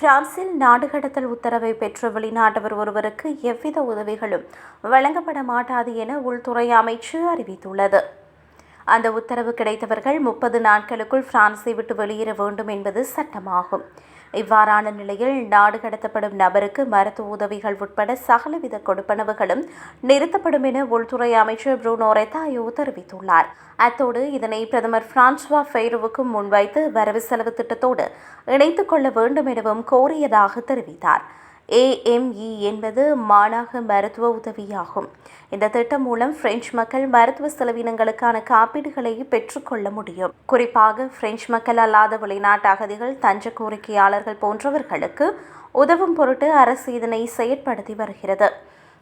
பிரான்சில் நாடு கடத்தல் உத்தரவை பெற்ற வெளிநாட்டவர் ஒருவருக்கு எவ்வித உதவிகளும் வழங்கப்பட மாட்டாது என உள்துறை அமைச்சு அறிவித்துள்ளது. அந்த உத்தரவு கிடைத்தவர்கள் முப்பது நாட்களுக்குள் பிரான்ஸை விட்டு வெளியேற வேண்டும் என்பது சட்டமாகும். இவ்வாறான நிலையில் நாடு கடத்தப்படும் நபருக்கு மருத்துவ உதவிகள் உட்பட சகலவித கொடுப்பனவுகளும் நிறுத்தப்படும் என உள்துறை அமைச்சர் ப்ரூனோ ரெத்தாயோ தெரிவித்துள்ளார். அத்தோடு இதனை பிரதமர் பிரான்சுவா ஃபெய்ரோவுக்கும் முன்வைத்து வரவு செலவு திட்டத்தோடு இணைத்துக் கொள்ள வேண்டும் எனவும் கோரியதாக தெரிவித்தார். ஏஎம்இ என்பது மாணாக மருத்துவ உதவியாகும். இந்த திட்டம் மூலம் பிரெஞ்சு மக்கள் மருத்துவ செலவினங்களுக்கான காப்பீடுகளை பெற்றுக்கொள்ள முடியும். குறிப்பாக பிரெஞ்சு மக்கள் அல்லாத வெளிநாட்டு அகதிகள் தஞ்ச கோரிக்கையாளர்கள் போன்றவர்களுக்கு உதவும் பொருட்டு அரசு இதனை செயற்படுத்தி வருகிறது.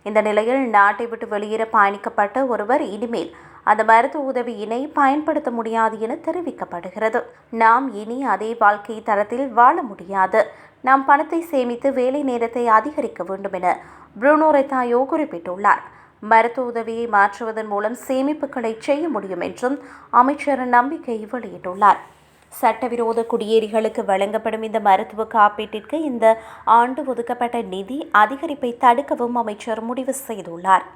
இந்த நிலையில் நாட்டை விட்டு வெளியேற பயணிக்கப்பட்ட ஒருவர் இனிமேல் அந்த மருத்துவ உதவியினை பயன்படுத்த முடியாது என தெரிவிக்கப்படுகிறது. நாம் இனி அதே வாழ்க்கை தரத்தில் வாழ முடியாது. நாம் பணத்தை சேமித்து வேலை நேரத்தை அதிகரிக்க வேண்டும் என ப்ரூனோ ரெத்தாயோ குறிப்பிட்டுள்ளார். மருத்துவ உதவியை மாற்றுவதன் மூலம் சேமிப்புகளை செய்ய முடியும் என்றும் அமைச்சர் நம்பிக்கை வெளியிட்டுள்ளார். சட்டவிரோத குடியேறிகளுக்கு வழங்கப்படும் இந்த மருத்துவ காப்பீட்டிற்கு இந்த ஆண்டு ஒதுக்கப்பட்ட நிதி அதிகரிப்பை தடுக்கவும் அமைச்சர் முடிவு செய்துள்ளார்.